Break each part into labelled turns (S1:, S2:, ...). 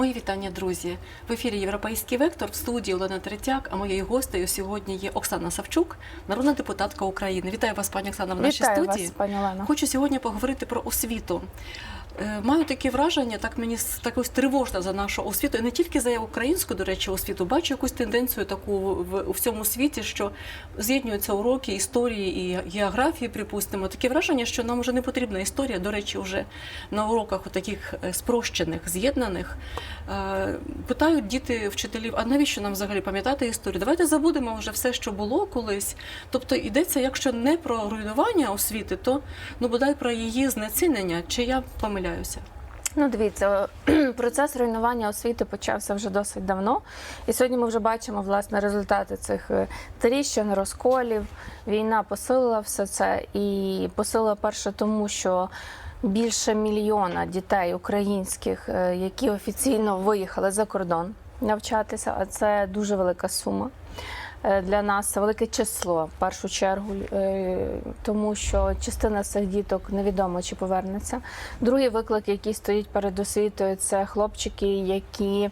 S1: Мої вітання, друзі. В ефірі Європейський вектор в студії Олена Третяк. А моєю гостею сьогодні є Оксана Савчук, народна депутатка України. Вітаю вас, пані Оксана, в нашій
S2: Вітаю
S1: студії.
S2: вас, пані Олена.
S1: Хочу сьогодні поговорити про освіту. Е, Маю таке враження, так мені так ось тривожно за нашу освіту, і не тільки за українську, до речі, освіту. Бачу якусь тенденцію таку в у всьому світі, що з'єднуються уроки історії і географії, припустимо. Таке враження, що нам вже не потрібна історія. До речі, вже на уроках таких спрощених, з'єднаних. Е, Питають діти вчителів, а навіщо нам взагалі пам'ятати історію? Давайте забудемо вже все, що було колись. Тобто йдеться, якщо не про руйнування освіти, то ну бодай про її знецінення. Чи я помиляюся?
S2: Ну, дивіться, процес руйнування освіти почався вже досить давно. І сьогодні ми вже бачимо власне результати цих е, тріщин, розколів. Війна посилила все це і посилила перше, тому що більше мільйона дітей українських, е, які офіційно виїхали за кордон навчатися, а це дуже велика сума. Е, Для нас велике число в першу чергу, е, тому що частина цих діток невідомо чи повернеться. Другий виклик, який стоїть перед освітою, це хлопчики, які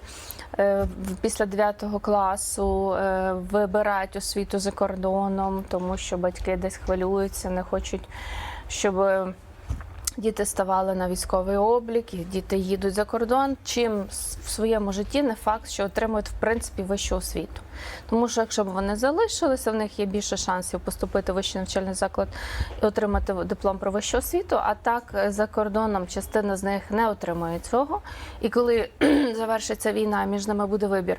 S2: е, після 9 класу вибирають освіту за кордоном, тому що батьки десь хвилюються, не хочуть, щоб. Діти ставали на військовий облік, діти їдуть за кордон. Чим в своєму житті не факт, що отримують в принципі вищу освіту. Тому що якщо б вони залишилися, в них є більше шансів поступити в вищий навчальний заклад і отримати диплом про вищу освіту. А так е, за кордоном частина з них не отримує цього. І коли завершиться війна, між ними буде вибір.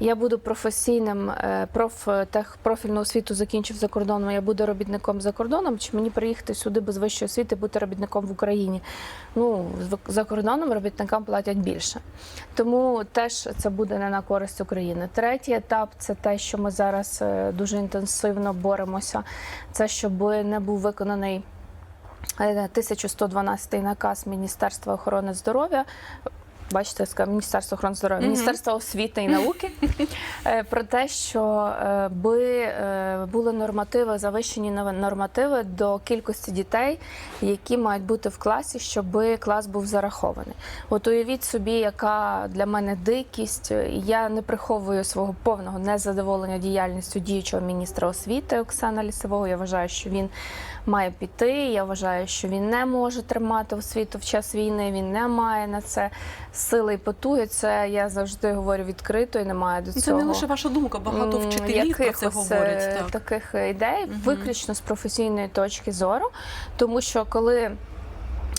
S2: Я буду професійним е, профтех профільну освіту закінчив за кордоном. Я буду робітником за кордоном. Чи мені приїхати сюди без вищої освіти, бути робітником в Україні? Ну за кордоном робітникам платять більше. Тому теж це буде не на користь України. Третій етап це те, що ми зараз е, дуже інтенсивно боремося. Це щоб не був виконаний е, 1112 наказ Міністерства охорони здоров'я. Бачите, Міністерство охорони здоров'я. Міністерство освіти і науки е, про те, що е, би е, були нормативи, завищені нормативи до кількості дітей, які мають бути в класі, щоб клас був зарахований. От уявіть собі, яка для мене дикість. Я не приховую свого повного незадоволення діяльністю діючого міністра освіти Оксана Лісового. Я вважаю, що він має піти. Я вважаю, що він не може тримати освіту в час війни. Він не має на це сили і потуги. Це я завжди говорю відкрито і немає до
S1: цього. Це не лише ваша думка, багато вчителів про це говорять.
S2: е,
S1: Так.
S2: таких ідей, виключно з професійної точки зору, тому що коли.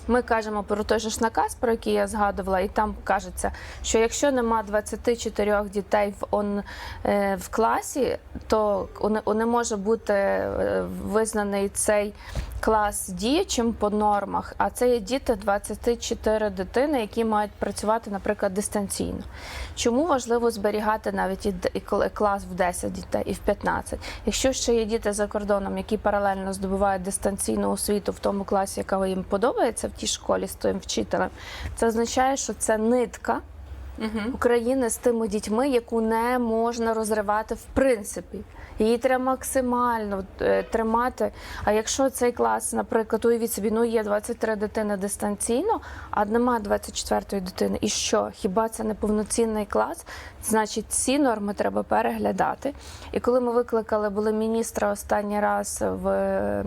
S2: Ми кажемо про той же ж наказ, про який я згадувала, і там кажеться, що якщо нема 24 дітей в он е, в класі, то не, може бути е, визнаний цей клас діючим по нормах. А це є діти 24 дитини, які мають працювати, наприклад, дистанційно. Чому важливо зберігати навіть і, клас в 10 дітей, і в 15? Якщо ще є діти за кордоном, які паралельно здобувають дистанційну освіту в тому класі, яка їм подобається в тій школі з тим вчителем, це означає, що це нитка.
S1: Мгм.
S2: України з тими дітьми, яку не можна розривати в принципі. Її треба максимально е, тримати. А якщо цей клас, наприклад, уявіть собі, ну є 23 дитини дистанційно, а немає 24 дитини. І що? Хіба це не повноцінний клас? Значить, ці норми треба переглядати. І коли ми викликали були міністра останній раз в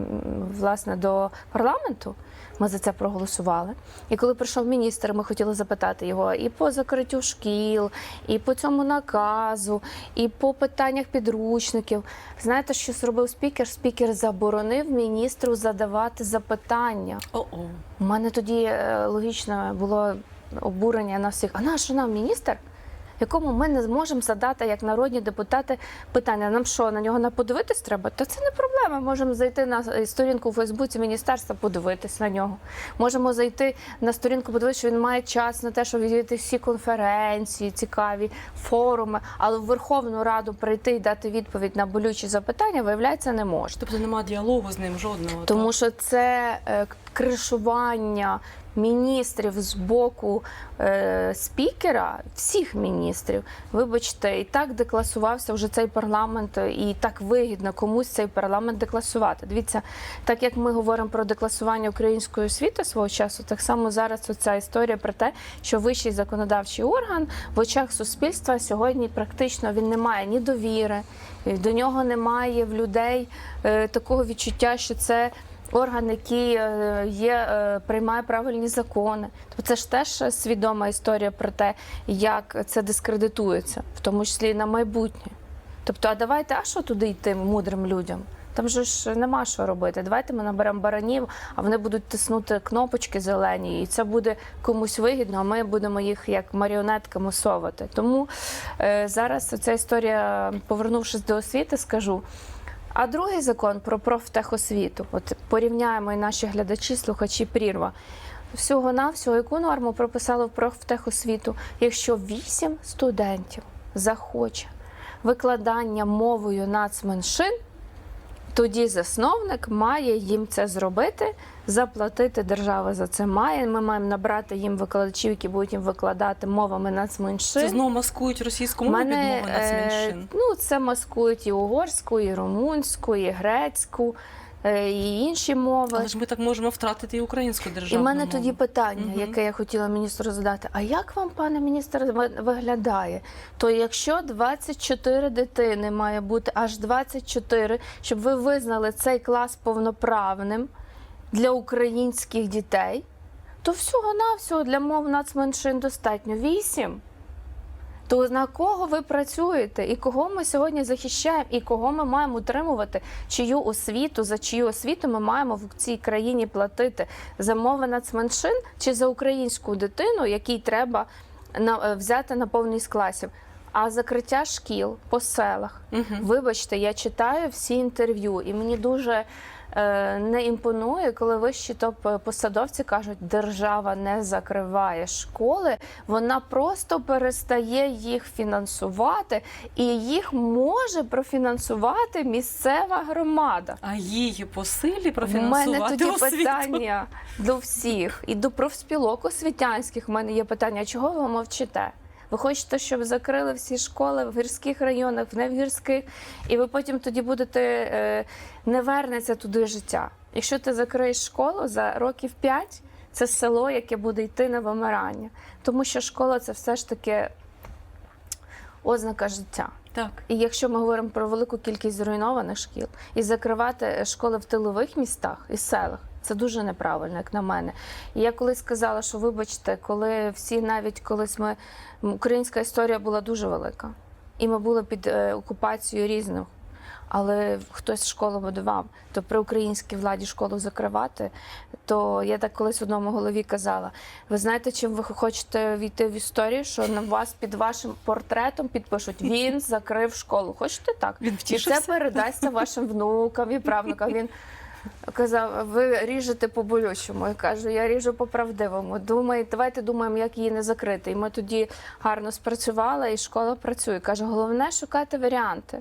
S2: власне до парламенту. Ми за це проголосували. І коли прийшов міністр, ми хотіли запитати його і по закриттю шкіл, і по цьому наказу, і по питаннях підручників. Знаєте, що зробив спікер? Спікер заборонив міністру задавати запитання.
S1: О-о.
S2: У мене тоді е, логічно було обурення на всіх. А наш нам міністр? Якому ми не зможемо задати як народні депутати питання. Нам що на нього на подивитись треба? Та це не проблема. Можемо зайти на сторінку у Фейсбуці міністерства, подивитись на нього. Можемо зайти на сторінку, подивитися, що він має час на те, щоб відвідати всі конференції, цікаві форуми. Але в Верховну Раду прийти і дати відповідь на болючі запитання, виявляється, не може.
S1: Тобто немає діалогу з ним жодного.
S2: Тому
S1: так?
S2: що це е, кришування міністрів з боку е, спікера, всіх міністрів, вибачте, і так декласувався вже цей парламент, і так вигідно комусь цей парламент декласувати. Дивіться, так як ми говоримо про декласування української освіти свого часу, так само зараз ця історія про те, що вищий законодавчий орган в очах суспільства сьогодні практично він не має ні довіри, до нього немає в людей е, такого відчуття, що це. Орган, який е, є, е, приймає правильні закони. Тобто це ж теж свідома історія про те, як це дискредитується, в тому числі і на майбутнє. Тобто, а давайте, а що туди йти мудрим людям? Там же ж нема що робити. Давайте ми наберемо баранів, а вони будуть тиснути кнопочки зелені, і це буде комусь вигідно, а ми будемо їх як маріонетками совати. Тому е, зараз ця історія, повернувшись до освіти, скажу. А другий закон про профтехосвіту, от порівняємо і наші глядачі, слухачі прірва. Всього навсього яку норму прописали в профтехосвіту, якщо 8 студентів захоче викладання мовою нацменшин, тоді засновник має їм це зробити, заплатити держава за це має. Ми маємо набрати їм викладачів, які будуть їм викладати мовами нацменшин.
S1: Це знову маскують російську мову під мови нацменшин.
S2: е, ну, це маскують і угорську, і румунську, і грецьку, е, і інші мови.
S1: Але ж ми так можемо втратити і українську
S2: І
S1: державну
S2: в мене
S1: мову.
S2: тоді питання,
S1: Мгм.
S2: яке я хотіла міністру задати: а як вам, пане міністр, виглядає? То якщо 24 дитини має бути аж 24, щоб ви визнали цей клас повноправним для українських дітей, то всього-навсього для мов нацменшин достатньо 8. То на кого ви працюєте, і кого ми сьогодні захищаємо, і кого ми маємо утримувати, чию освіту, за чию освіту ми маємо в цій країні платити за мови нацменшин чи за українську дитину, якій треба е, взяти на повний класів. А закриття шкіл по селах.
S1: Мгм.
S2: Вибачте, я читаю всі інтерв'ю, і мені дуже не імпонує, коли вищі топ-посадовці кажуть, держава не закриває школи, вона просто перестає їх фінансувати, і їх може профінансувати місцева громада.
S1: А її по силі
S2: У мене тоді
S1: освіту?
S2: питання до всіх і до профспілок освітянських. У мене є питання: чого ви мовчите? Ви хочете, щоб закрили всі школи в гірських районах, в невгірських, і ви потім тоді будете е, не вернеться туди життя. Якщо ти закриєш школу за років 5, це село, яке буде йти на вимирання, тому що школа це все ж таки ознака життя.
S1: Так.
S2: І якщо ми говоримо про велику кількість зруйнованих шкіл, і закривати школи в тилових містах і селах, це дуже неправильно, як на мене. І я колись сказала, що вибачте, коли всі навіть колись ми українська історія була дуже велика, і ми були під е, окупацією різних. Але хтось школу будував, то при українській владі школу закривати, то я так колись в одному голові казала: ви знаєте, чим ви хочете війти в історію, що на вас під вашим портретом підпишуть він закрив школу. Хочете так?
S1: Він
S2: І це передасться вашим внукам і правнукам. Він казав: ви ріжете по болючому. Я кажу, я ріжу по правдивому. Думаю, давайте думаємо, як її не закрити. І ми тоді гарно спрацювали, і школа працює. Каже, головне шукати варіанти.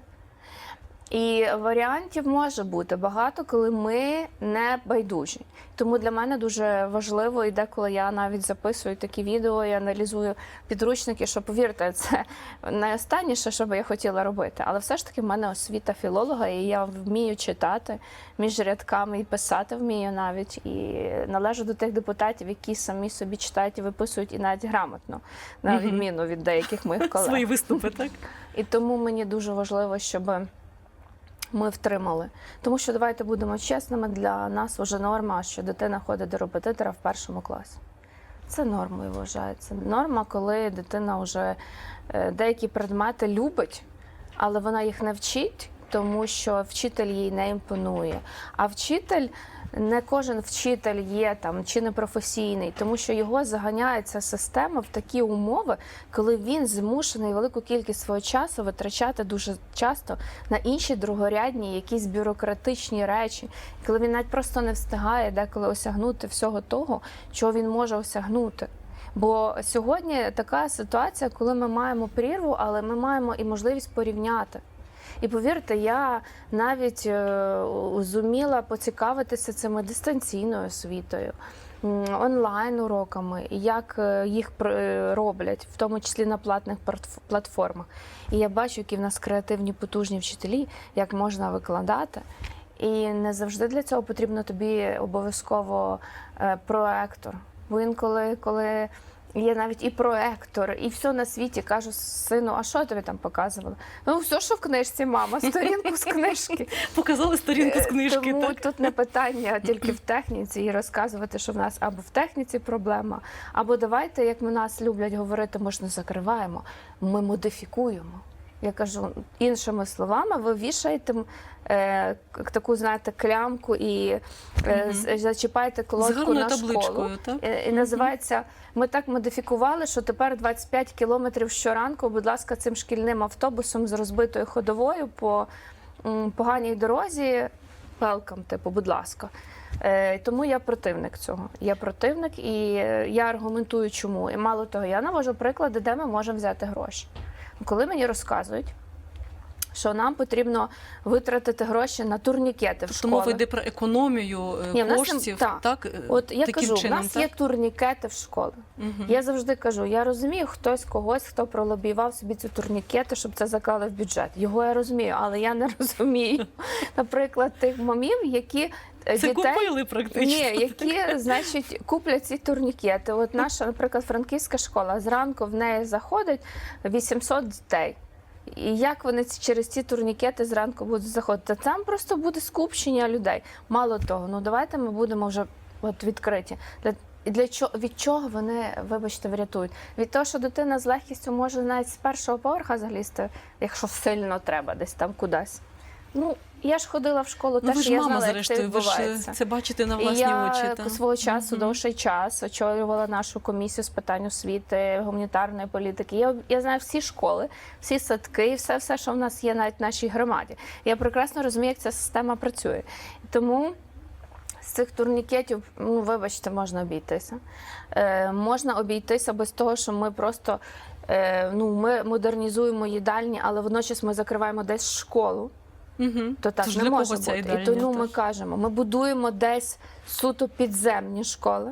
S2: І варіантів може бути багато, коли ми не байдужі. Тому для мене дуже важливо, і деколи я навіть записую такі відео і аналізую підручники, що повірте, це найостанніше, що би я хотіла робити. Але все ж таки в мене освіта філолога, і я вмію читати між рядками і писати вмію навіть. І належу до тих депутатів, які самі собі читають і виписують і навіть грамотно, на відміну від деяких моїх колег.
S1: Свої виступи, так?
S2: І тому мені дуже важливо, щоб ми втримали. Тому що давайте будемо чесними, для нас вже норма, що дитина ходить до репетитора в першому класі. Це нормою вважається. Норма, коли дитина вже е, деякі предмети любить, але вона їх не вчить, тому що вчитель їй не імпонує. А вчитель не кожен вчитель є там чи не професійний, тому що його заганяє ця система в такі умови, коли він змушений велику кількість свого часу витрачати дуже часто на інші другорядні, якісь бюрократичні речі, коли він навіть просто не встигає деколи осягнути всього того, чого він може осягнути. Бо сьогодні така ситуація, коли ми маємо прірву, але ми маємо і можливість порівняти. І повірте, я навіть е, зуміла поцікавитися цими дистанційною освітою. онлайн уроками, як е, їх е, роблять, в тому числі на платних платформах. І я бачу, які в нас креативні потужні вчителі, як можна викладати. І не завжди для цього потрібно тобі обов'язково проектор. Бо інколи, коли є навіть і проектор, і все на світі, кажу сину, а що я тобі там показувала? Ну, все, що в книжці, мама, сторінку з книжки.
S1: Показали сторінку з книжки.
S2: Е, Тому
S1: так?
S2: тут не питання тільки в техніці і розказувати, що в нас або в техніці проблема, або давайте, як ми нас люблять говорити, ми ж не закриваємо, ми модифікуємо. Я кажу іншими словами, ви вішаєте е, таку, знаєте, клямку і е,
S1: Мгм.
S2: зачіпаєте колодку на школу.
S1: так?
S2: І, і називається Ми так модифікували, що тепер 25 кілометрів щоранку, будь ласка, цим шкільним автобусом з розбитою ходовою по м, поганій дорозі. Велкам, типу, будь ласка. Е, тому я противник цього. Я противник і е, я аргументую, чому. І мало того, я навожу приклади, де ми можемо взяти гроші. Коли мені розказують, що нам потрібно витратити гроші на турнікети в
S1: Тобто мова
S2: школах.
S1: йде про економію е,
S2: Ні, в
S1: коштів,
S2: так.
S1: так? е,
S2: От я
S1: таким
S2: кажу,
S1: чином,
S2: в нас
S1: так?
S2: є турнікети в школах.
S1: Мгм.
S2: Я завжди кажу, я розумію, хтось когось, хто пролобіював собі ці турнікети, щоб це заклали в бюджет. Його я розумію, але я не розумію, наприклад, тих мамів, які
S1: Це
S2: дітей.
S1: купили практично.
S2: Ні, які, значить, куплять ці турнікети. От наша, наприклад, франківська школа зранку в неї заходить 800 дітей. І як вони через ці турнікети зранку будуть заходити? Там просто буде скупчення людей. Мало того, ну давайте ми будемо вже от відкриті. Для, для чого від чого вони, вибачте, врятують? Від того, що дитина з легкістю може навіть з першого поверха залізти, якщо сильно треба, десь там кудись. Ну я ж ходила в школу,
S1: Ну, ви
S2: теж
S1: ж
S2: я
S1: мама,
S2: знала, як це
S1: зрештою, ви ж е,
S2: відбувається.
S1: це бачите на
S2: І
S1: власні
S2: я
S1: очі. так?
S2: свого часу довший час очолювала нашу комісію з питань освіти, гуманітарної політики. Я, я знаю всі школи, всі садки, і все, все, що в нас є навіть в нашій громаді. Я прекрасно розумію, як ця система працює. Тому з цих турнікетів, ну вибачте, можна обійтися. Е, можна обійтися без того, що ми просто е, ну, ми модернізуємо їдальні, але водночас ми закриваємо десь школу.
S1: Мгм.
S2: То так
S1: Тож
S2: не
S1: для
S2: може
S1: ця
S2: бути. І тому ми кажемо, ми будуємо десь суто підземні школи,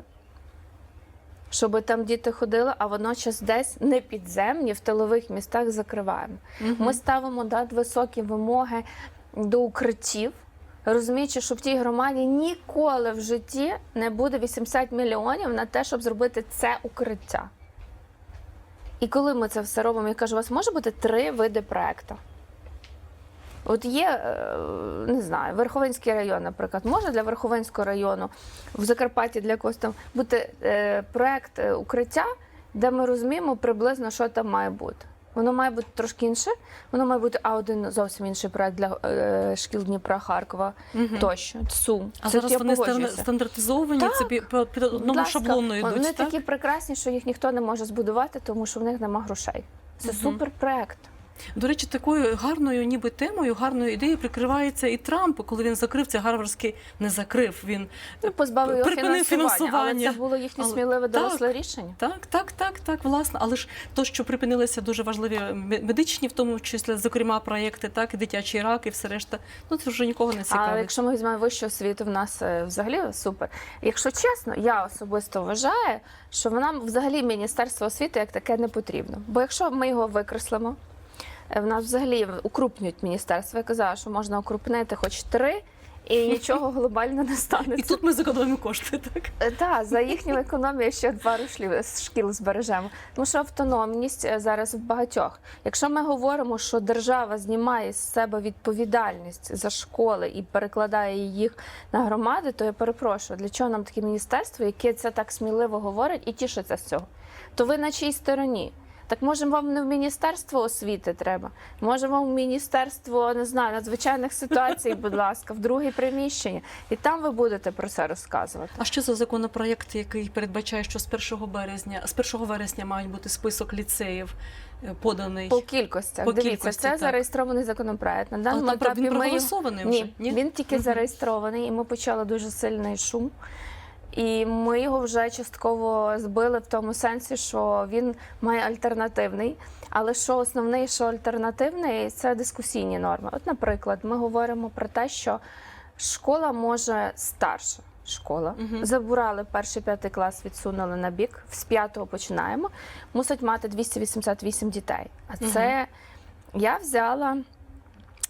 S2: щоб там діти ходили, а водночас десь не підземні в тилових містах закриваємо. Ми ставимо надвисокі вимоги до укриттів. Розуміючи, що в тій громаді ніколи в житті не буде 80 мільйонів на те, щоб зробити це укриття. І коли ми це все робимо, я кажу, у вас може бути три види проекту. От є, е, не знаю, Верховинський район, наприклад, може для Верховинського району в Закарпатті для когось там бути е, проект е, укриття, де ми розуміємо приблизно, що там має бути. Воно має бути трошки інше, воно має бути а один зовсім інший проект для е, шкіл Дніпра, Харкова
S1: Мгм.
S2: тощо. Сум.
S1: А
S2: Це
S1: зараз вони
S2: погоджуюся.
S1: стандартизовані,
S2: Так.
S1: це під, під одному
S2: ласка,
S1: шаблону йдуть.
S2: Вони
S1: так?
S2: такі прекрасні, що їх ніхто не може збудувати, тому що в них нема грошей. Це
S1: Мгм.
S2: супер проект.
S1: До речі, такою гарною, ніби темою, гарною ідеєю прикривається і Трамп, коли він закрив це гарвардський, не закрив. Він
S2: Ну, позбавив його
S1: Припинив
S2: фінансування, але це було їхнє сміливе
S1: так.
S2: доросле рішення.
S1: так, так, так, так, власне. Але ж то, що припинилися дуже важливі медичні, в тому числі, зокрема, проєкти, так, і дитячий рак, і все решта. Ну це вже нікого не
S2: А
S1: цікавить.
S2: якщо ми візьмемо вищу освіту, в нас е, взагалі супер. Якщо чесно, я особисто вважаю, що нам взагалі міністерство освіти як таке не потрібно. Бо якщо ми його викреслимо, в нас взагалі укрупнюють міністерство. Я казала, що можна укрупнити хоч три. І нічого глобально не станеться.
S1: І тут ми зекономимо кошти, так.
S2: Так, за їхню економію ще пару шлів з шкіл збережемо. Тому що автономність е, зараз в багатьох. Якщо ми говоримо, що держава знімає з себе відповідальність за школи і перекладає їх на громади, то я перепрошую, для чого нам таке міністерство, яке це так сміливо говорить і тішиться з цього? То ви на чиїй стороні? Так може вам не в міністерство освіти треба? Може вам в міністерство не знаю надзвичайних ситуацій, будь ласка, в друге приміщення, і там ви будете про це розказувати.
S1: А що за законопроєкт, який передбачає, що з 1 березня, з 1 вересня мають бути список ліцеїв е, поданий?
S2: По кількостях.
S1: По
S2: Дивіться,
S1: кількості,
S2: це
S1: так.
S2: зареєстрований законопроект. На даному етапі
S1: він
S2: ми
S1: проголосований вже?
S2: Ні, він тільки
S1: Мгм.
S2: зареєстрований, і ми почали дуже сильний шум. І ми його вже частково збили в тому сенсі, що він має альтернативний. Але що основний, що альтернативний, це дискусійні норми. От, наприклад, ми говоримо про те, що школа може старша школа.
S1: Мгм.
S2: Забрали перший п'ятий клас, відсунули на бік. З п'ятого починаємо. Мусить мати 288 дітей. А це я взяла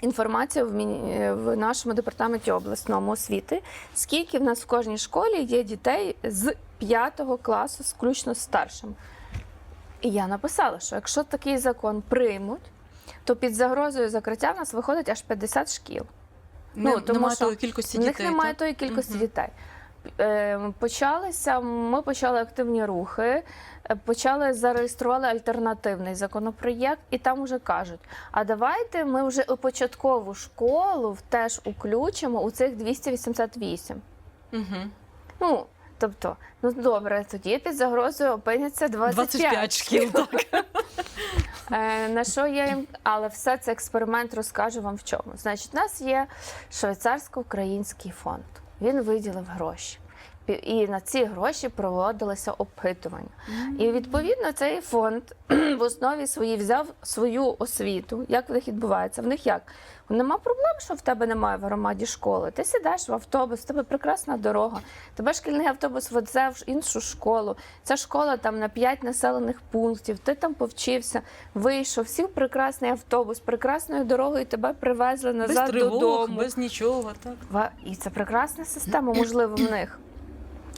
S2: інформацію в, міні- в нашому департаменті обласному освіти, скільки в нас в кожній школі є дітей з п'ятого класу, включно з старшим. І я написала, що якщо такий закон приймуть, то під загрозою закриття в нас виходить аж 50 шкіл.
S1: Не,
S2: Ну, тому
S1: немає
S2: що
S1: тої кількості
S2: В них
S1: дітей.
S2: немає
S1: так?
S2: тої кількості
S1: Мгм.
S2: дітей. Е, Почалися, ми почали активні рухи, е, почали зареєстрували альтернативний законопроєкт, і там вже кажуть: а давайте ми вже у початкову школу теж включимо у цих 288.
S1: Мгм.
S2: Ну, тобто, ну добре, тоді під загрозою опиняться 25,
S1: 25 шкіл, так.
S2: Е, на що я їм, але все це експеримент розкажу вам в чому. Значить, у нас є швейцарсько-український фонд. Він виділив гроші. І на ці гроші проводилося опитування. І відповідно цей фонд в основі своїй взяв свою освіту. Як в них відбувається? В них як? Нема проблем, що в тебе немає в громаді школи. Ти сідаєш в автобус, в тебе прекрасна дорога. Тебе шкільний автобус веде в іншу школу. Ця школа там на 5 населених пунктів. Ти там повчився, вийшов, сів прекрасний автобус, прекрасною дорогою тебе привезли
S1: Без
S2: назад
S1: тривог,
S2: додому.
S1: без нічого, так.
S2: І це прекрасна система, можливо, в них.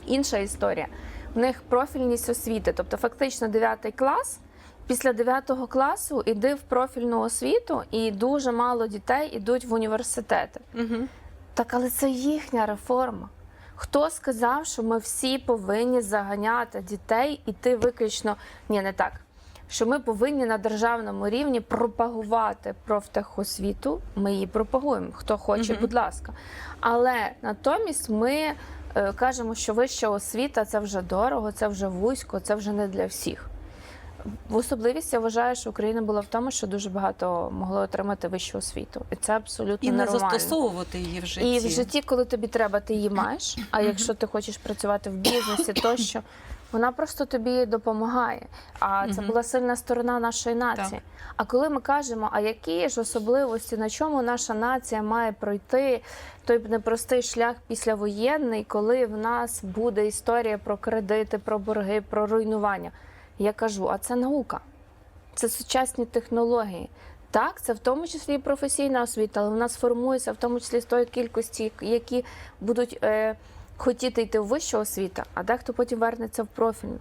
S2: Інша історія. В них профільність освіти, тобто фактично 9 клас. Після 9 класу йди в профільну освіту, і дуже мало дітей йдуть в університети.
S1: Угу.
S2: Так, але це їхня реформа. Хто сказав, що ми всі повинні заганяти дітей іти виключно ні, не так. Що ми повинні на державному рівні пропагувати профтехосвіту. Ми її пропагуємо. Хто хоче,
S1: Мгм.
S2: будь ласка. Але натомість ми кажемо, що вища освіта це вже дорого, це вже вузько, це вже не для всіх. В особливість я вважаю, що Україна була в тому, що дуже багато могло отримати вищу освіту, і це абсолютно
S1: І не
S2: нормально.
S1: застосовувати її в житті.
S2: І в житті, коли тобі треба, ти її маєш. А якщо ти хочеш працювати в бізнесі, тощо вона просто тобі допомагає. А це була сильна сторона нашої нації. А коли ми кажемо, а які ж особливості, на чому наша нація має пройти той непростий шлях післявоєнний, коли в нас буде історія про кредити, про борги, про руйнування. Я кажу, а це наука, це сучасні технології. Так, це в тому числі і професійна освіта, але вона сформується в тому числі з тої кількості, які будуть е, хотіти йти в вищу освіту, а дехто потім вернеться в профільну.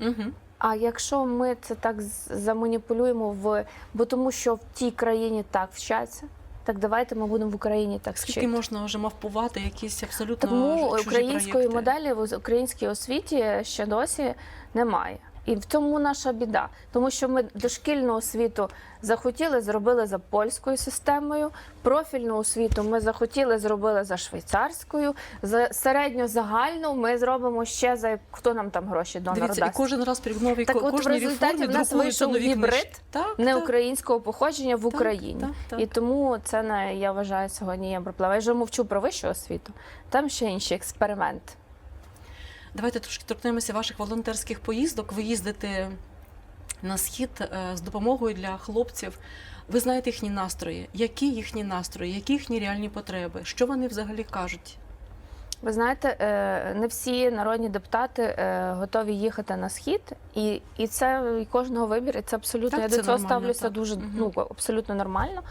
S1: Угу.
S2: А якщо ми це так заманіпулюємо в бо тому, що в тій країні так вчаться, так давайте ми будемо в Україні так
S1: Скільки
S2: вчити.
S1: можна вже мавпувати якісь абсолютно
S2: Тому
S1: чужі
S2: української
S1: проєкти?
S2: моделі в українській освіті ще досі немає. І в цьому наша біда, тому що ми дошкільну освіту захотіли, зробили за польською системою. Профільну освіту ми захотіли, зробили за швейцарською. За середньо-загальну ми зробимо ще за хто нам там гроші донор
S1: Дивіться, і кожен раз при новій
S2: Так от в результаті в нас вийшов гібрид.
S1: Так,
S2: не
S1: так.
S2: походження в Україні.
S1: так, так.
S2: І тому це не я вважаю сьогодні є проблема. Я вже мовчу про вищу освіту. Там ще інші експерименти.
S1: Давайте трошки торкнемося ваших волонтерських поїздок. Ви їздите на схід е, з допомогою для хлопців. Ви знаєте їхні настрої. Які їхні настрої, які їхні реальні потреби? Що вони взагалі кажуть?
S2: Ви знаєте, е, не всі народні депутати е, готові їхати на схід, і, і це і кожного вибір, і це абсолютно
S1: Так,
S2: я
S1: це
S2: до цього ставлюся
S1: так.
S2: дуже ну абсолютно нормально.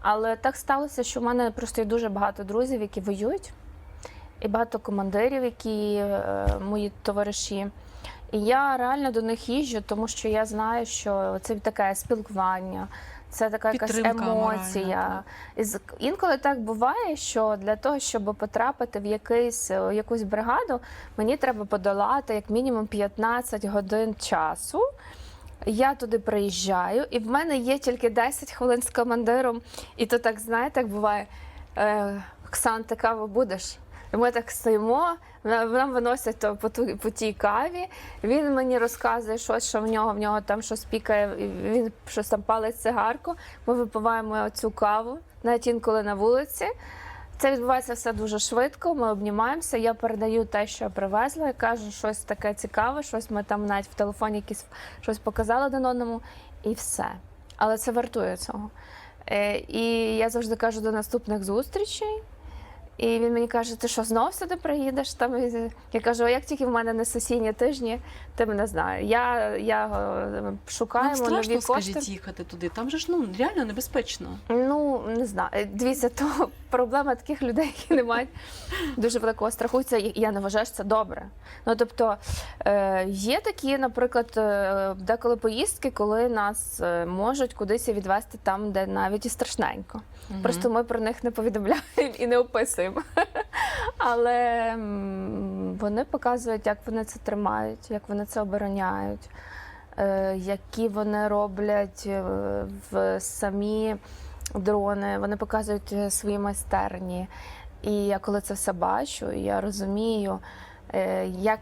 S2: Але так сталося, що в мене просто є дуже багато друзів, які воюють, і багато командирів, які е, мої товариші. І я реально до них їжджу, тому що я знаю, що це таке спілкування, це така якась емоція.
S1: моральна,
S2: інколи так буває, що для того, щоб потрапити в якийсь, е, якусь бригаду, мені треба подолати як мінімум 15 годин часу. Я туди приїжджаю, і в мене є тільки 10 хвилин з командиром. І то так, знаєте, як буває, е, Оксан, ти каву будеш? Ми так стоїмо, на- нам виносять то по, ту, по тій каві. Він мені розказує, щось, що в нього, в нього там щось пікає, він щось там палить цигарку. Ми випиваємо цю каву, навіть інколи на вулиці. Це відбувається все дуже швидко. Ми обнімаємося. Я передаю те, що я привезла. Я кажу, щось таке цікаве, щось ми там навіть в телефоні якісь щось показали один одному, і все. Але це вартує цього. Е, і я завжди кажу до наступних зустрічей. І він мені каже: ти що, знов сюди приїдеш? Там я кажу, а як тільки в мене не сесійні тижні, ти мене знаєш. Я, я е,
S1: страшно,
S2: нові кошти.
S1: скажіть, їхати туди. Там же ж ну реально небезпечно.
S2: Ну не знаю. Е, Дивіться, то проблема таких людей, які не мають дуже великого страху. Це я не вважаю, що це добре. Ну тобто е, є такі, наприклад, деколи поїздки, коли нас можуть кудись відвести там, де навіть і страшненько.
S1: Мгм.
S2: Просто ми про них не повідомляємо і не описуємо. Але вони показують, як вони це тримають, як вони це обороняють, е, які вони роблять е, в самі дрони. Вони показують е, свої майстерні. І я коли це все бачу, я розумію. Як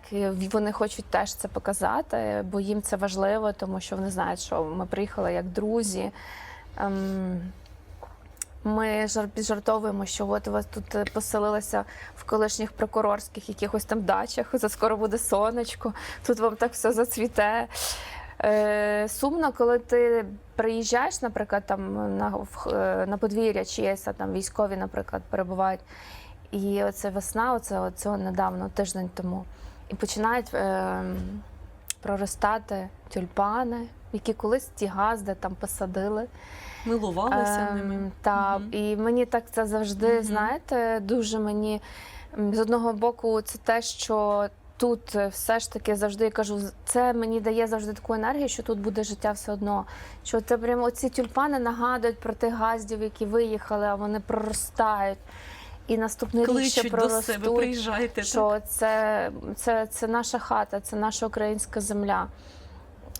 S2: вони хочуть теж це показати, бо їм це важливо, тому що вони знають, що ми приїхали як друзі. Ми жар- піджартовуємо, що от у вас тут е, поселилися в колишніх прокурорських якихось там дачах, за скоро буде сонечко, тут вам так все зацвіте. Е, сумно, коли ти приїжджаєш, наприклад, там на, е, на подвір'я чиєсь, а там військові, наприклад, перебувають. І оце весна, оце, оце недавно, тиждень тому. І починають е, проростати тюльпани, які колись ті газди там посадили.
S1: Милувалися
S2: Ем,
S1: ними.
S2: Та,
S1: Мгм.
S2: і мені так це завжди,
S1: Мгм.
S2: знаєте, дуже мені з одного боку, це те, що тут е, все ж таки завжди я кажу, це мені дає завжди таку енергію, що тут буде життя все одно. Що це прямо оці тюльпани нагадують про тих газдів, які виїхали, а вони проростають. І наступний рік ще
S1: до
S2: проростуть
S1: себе, приїжджайте. так.
S2: що це, це, це наша хата, це наша українська земля.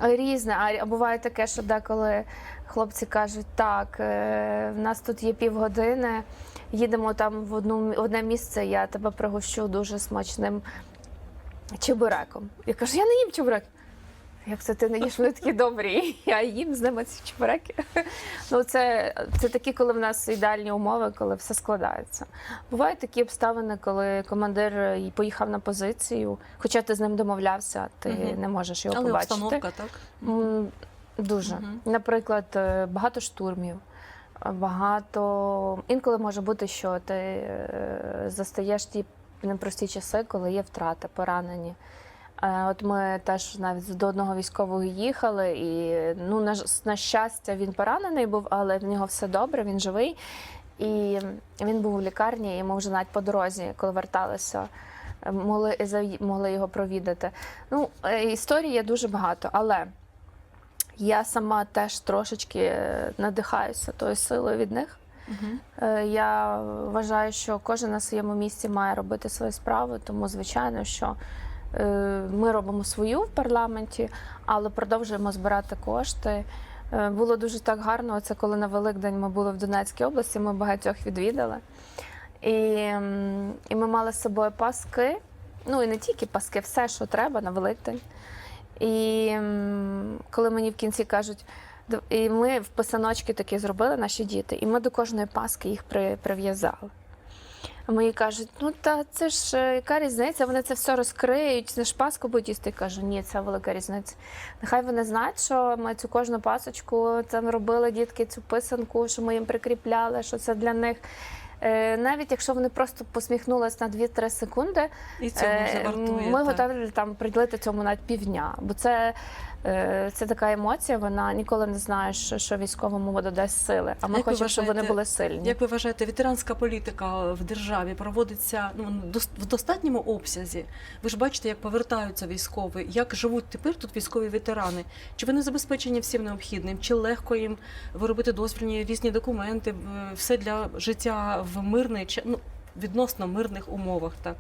S2: Різне, а буває таке, що деколи хлопці кажуть, так, е, в нас тут є півгодини, їдемо там в одну в одне місце, я тебе пригощу дуже смачним чебуреком. Я кажу, я не їм чебурек. Як це ти не їш? Вони такі добрі. Я їм з ними ці чебуреки. Ну, це, це такі, коли в нас ідеальні умови, коли все складається. Бувають такі обставини, коли командир е, поїхав на позицію, хоча ти з ним домовлявся, ти
S1: Мгм.
S2: не можеш його
S1: Але
S2: побачити.
S1: обстановка, так?
S2: Дуже.
S1: Мгм.
S2: Наприклад, е, багато штурмів, багато. Інколи може бути, що ти е, застаєш ті непрості часи, коли є втрати, поранені. Е, От ми теж навіть до одного військового їхали, і ну на, на щастя він поранений був, але в нього все добре, він живий. І він був у лікарні, і ми вже навіть по дорозі, коли верталися, могли, могли його провідати. Ну, е, історій є дуже багато, але я сама теж трошечки е, надихаюся тою силою від них. Е, Я вважаю, що кожен на своєму місці має робити свою справу, тому звичайно, що ми робимо свою в парламенті, але продовжуємо збирати кошти. Е, Було дуже так гарно. Це коли на Великдень ми були в Донецькій області, ми багатьох відвідали. І, і ми мали з собою паски. Ну і не тільки паски, все, що треба на Великдень. І коли мені в кінці кажуть, і ми в писаночки такі зробили наші діти, і ми до кожної паски їх при, прив'язали. А мої кажуть, ну та це ж е, яка різниця, вони це все розкриють, це ж паску будуть їсти. Я кажу, ні, це велика різниця. Нехай вони знають, що ми цю кожну пасочку там робили дітки, цю писанку, що ми їм прикріпляли, що це для них. Е, Навіть якщо вони просто посміхнулись на 2-3 секунди,
S1: І вже
S2: Е. Ми
S1: так.
S2: готові там приділити цьому навіть півдня, бо це, це така емоція, вона ніколи не знаєш, що військовому додасть сили. А ми
S1: Як
S2: хочемо, щоб вони були сильні.
S1: Як ви вважаєте, ветеранська політика в державі проводиться ну, в достатньому обсязі? Ви ж бачите, як повертаються військові, як живуть тепер тут військові ветерани? Чи вони забезпечені всім необхідним? Чи легко їм виробити дозвільні різні документи, все для життя в мирний чи ну, відносно мирних умовах? Так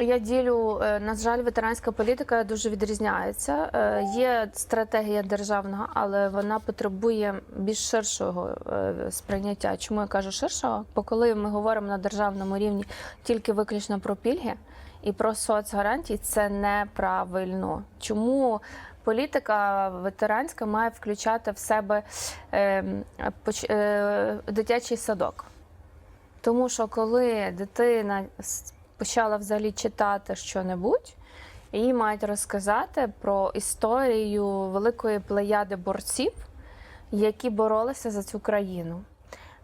S2: Я ділю, е, на жаль, ветеранська політика дуже відрізняється. Е, Є стратегія державна, але вона потребує більш ширшого е, сприйняття. Чому я кажу ширшого? Бо коли ми говоримо на державному рівні тільки виключно про пільги і про соцгарантії, це неправильно. Чому? Політика ветеранська має включати в себе е, е, дитячий садок. Тому що коли дитина почала взагалі читати що-небудь, їй мають розказати про історію великої плеяди борців, які боролися за цю країну.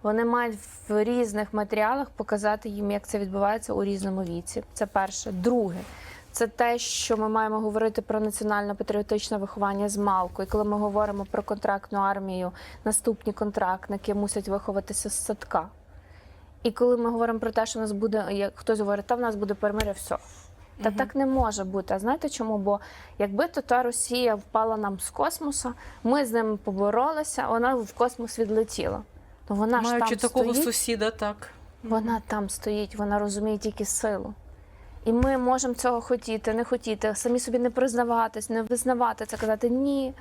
S2: Вони мають в різних матеріалах показати їм, як це відбувається у різному віці. Це перше. Друге, це те, що ми маємо говорити про національно-патріотичне виховання з малку. І коли ми говоримо про контрактну армію, наступні контрактники мусять виховатися з садка. І коли ми говоримо про те, що в нас буде, як хтось говорить, та в нас буде перемиря, все. Та
S1: Мгм.
S2: так не може бути. А знаєте чому? Бо якби то та Росія впала нам з космосу, ми з ними поборолися, вона в космос відлетіла. Ну вона ж там
S1: такого
S2: стоїть,
S1: сусіда, так.
S2: вона там стоїть, вона розуміє тільки силу. І ми можемо цього хотіти, не хотіти, самі собі не признаватись, не визнавати це, казати ні,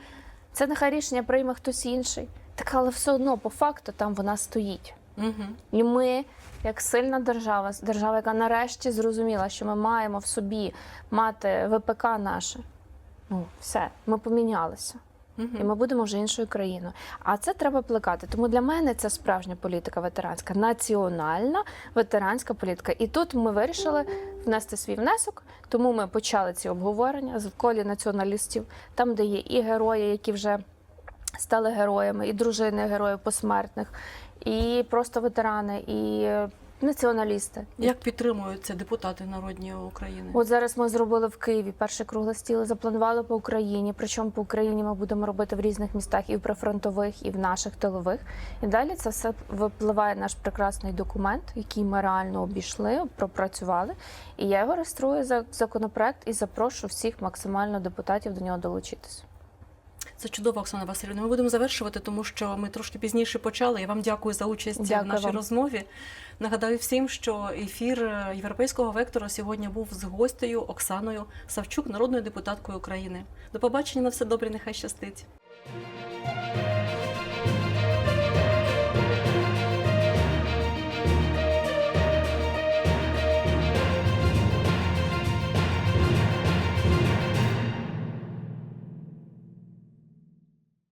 S2: це нехай рішення прийме хтось інший. Так, але все одно, по факту, там вона стоїть.
S1: Угу.
S2: І ми, як сильна держава, держава, яка нарешті зрозуміла, що ми маємо в собі мати ВПК наше. Ну, все, ми помінялися. І ми будемо вже іншою країною. А це треба плекати. Тому для мене це справжня політика ветеранська, національна ветеранська політика. І тут ми вирішили внести свій внесок. Тому ми почали ці обговорення в колі націоналістів, там, де є і герої, які вже стали героями, і дружини героїв посмертних, і просто ветерани, і націоналісти.
S1: Як підтримуються депутати народні України?
S2: От зараз ми зробили в Києві перший круглий стіл, запланували по Україні. Причому по Україні ми будемо робити в різних містах і в прифронтових, і в наших тилових. І далі це все випливає наш прекрасний документ, який ми реально обійшли, пропрацювали. І я його реєструю за законопроект і запрошую всіх максимально депутатів до нього долучитися.
S1: Це чудово, Оксана Васильівна. Ми будемо завершувати, тому що ми трошки пізніше почали. Я вам дякую за участь
S2: Дякую
S1: в нашій
S2: вам.
S1: розмові. Нагадаю всім, що ефір європейського вектора сьогодні був з гостею Оксаною Савчук, народною депутаткою України. До побачення на все добре, нехай щастить.